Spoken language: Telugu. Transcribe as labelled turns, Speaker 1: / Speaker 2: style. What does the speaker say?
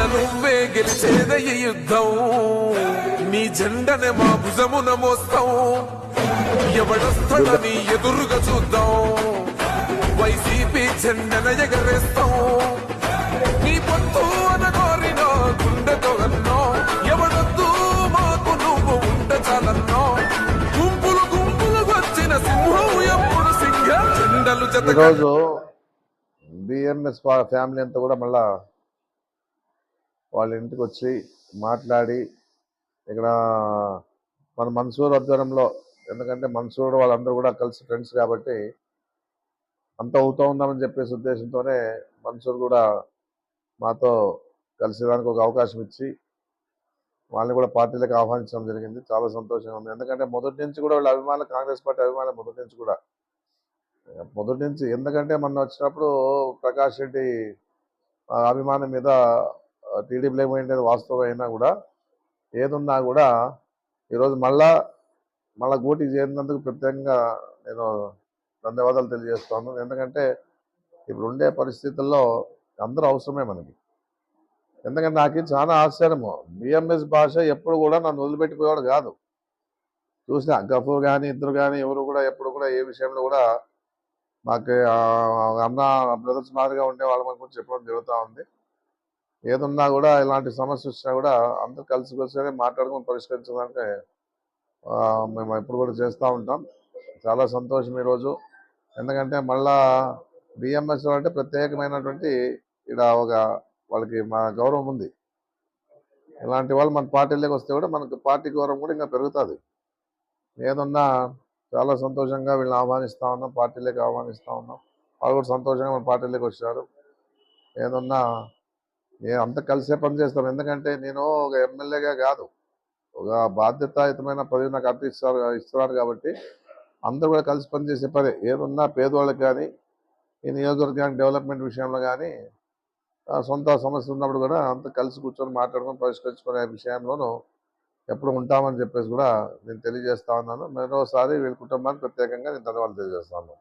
Speaker 1: అయిన నువ్వే గెలిచేద ఈ యుద్ధం. నీ జెండనే మా భుజమున మోస్తాం. ఎవడొస్తాడని ఎదురుగా చూద్దాం. వైసీపీ జెండన ఎగరేస్తాం. నీ పొత్తు అనగోరిన గుండెతో అన్నో. ఎవడొద్దు మాకు నువ్వు ఉండ చాలన్నో. గుంపులు గుంపులు వచ్చిన సింహం ఎప్పుడు సింహ. జెండలు జత
Speaker 2: ఈరోజు బిఎంఎస్ ఫ్యామిలీ అంతా కూడా మళ్ళా వాళ్ళ ఇంటికి వచ్చి మాట్లాడి ఇక్కడ మన మన్సూర్ ఆధ్వర్యంలో ఎందుకంటే మన్సూర్ వాళ్ళందరూ కూడా కలిసి ఫ్రెండ్స్ కాబట్టి అంత అవుతూ ఉందామని చెప్పేసి ఉద్దేశంతోనే మన్సూర్ కూడా మాతో కలిసేదానికి ఒక అవకాశం ఇచ్చి వాళ్ళని కూడా పార్టీలకు ఆహ్వానించడం జరిగింది. చాలా సంతోషంగా ఉంది. ఎందుకంటే మొదటి నుంచి కూడా వాళ్ళ అభిమానులు కాంగ్రెస్ పార్టీ అభిమానులు మొదటి నుంచి కూడా. మొదటి నుంచి ఎందుకంటే మొన్న వచ్చినప్పుడు ప్రకాష్ రెడ్డి అభిమానం మీద టీడీపీలో ఏమైంది వాస్తవం అయినా కూడా ఏదున్నా కూడా ఈరోజు మళ్ళా మళ్ళా గూటికి చేరినందుకు ప్రత్యేకంగా నేను ధన్యవాదాలు తెలియజేస్తాను. ఎందుకంటే ఇప్పుడు ఉండే పరిస్థితుల్లో అందరూ అవసరమే మనకి. ఎందుకంటే నాకు చాలా ఆశ్చర్యము. బిఎంఎస్ భాష ఎప్పుడు కూడా నన్ను వదిలిపెట్టిపోయాడు కాదు. చూసిన గఫూర్ కానీ ఇద్దరు కానీ ఎవరు కూడా ఎప్పుడు కూడా ఏ విషయంలో కూడా మాకు అన్న బ్రదర్స్ మాదిరిగా ఉండే వాళ్ళ మన గురించి చెప్పడం జరుగుతూ ఉంది. ఏదున్నా కూడా ఇలాంటి సమస్య వచ్చినా కూడా అందరూ కలిసి మాట్లాడుకుని పరిష్కరించడానికి మేము ఎప్పుడు కూడా చేస్తూ ఉంటాం. చాలా సంతోషం ఈరోజు ఎందుకంటే మళ్ళా బిఎంఎస్ అంటే ప్రత్యేకమైనటువంటి ఇక్కడ ఒక వాళ్ళకి మా గౌరవం ఉంది. ఇలాంటి వాళ్ళు మన పార్టీలోకి వస్తే కూడా మనకు పార్టీ గౌరవం కూడా ఇంకా పెరుగుతుంది. ఏదన్నా చాలా సంతోషంగా వీళ్ళని ఆహ్వానిస్తూ ఉన్నాం పార్టీలోకి ఆహ్వానిస్తూ ఉన్నాం. వాళ్ళు కూడా సంతోషంగా మన పార్టీలోకి వచ్చారు. ఏదన్నా నేను అంత కలిసే పనిచేస్తాను ఎందుకంటే నేను ఒక ఎమ్మెల్యేగా కాదు. ఒక బాధ్యతాయుతమైన పదవి నాకు అర్పిస్తారు ఇస్తారు ఇస్తున్నారు కాబట్టి అందరూ కూడా కలిసి పనిచేసే పని. ఏదున్నా పేదవాళ్ళకి కానీ ఈ నియోజకవర్గానికి డెవలప్మెంట్ విషయంలో కానీ సొంత సమస్య ఉన్నప్పుడు కూడా అంత కలిసి కూర్చొని మాట్లాడుకొని పరిష్కరించుకునే విషయంలోనూ ఎప్పుడు ఉంటామని చెప్పేసి కూడా నేను తెలియజేస్తా ఉన్నాను. మరోసారి వీళ్ళ కుటుంబానికి ప్రత్యేకంగా నేను ధన్యవాదాలు తెలియజేస్తాను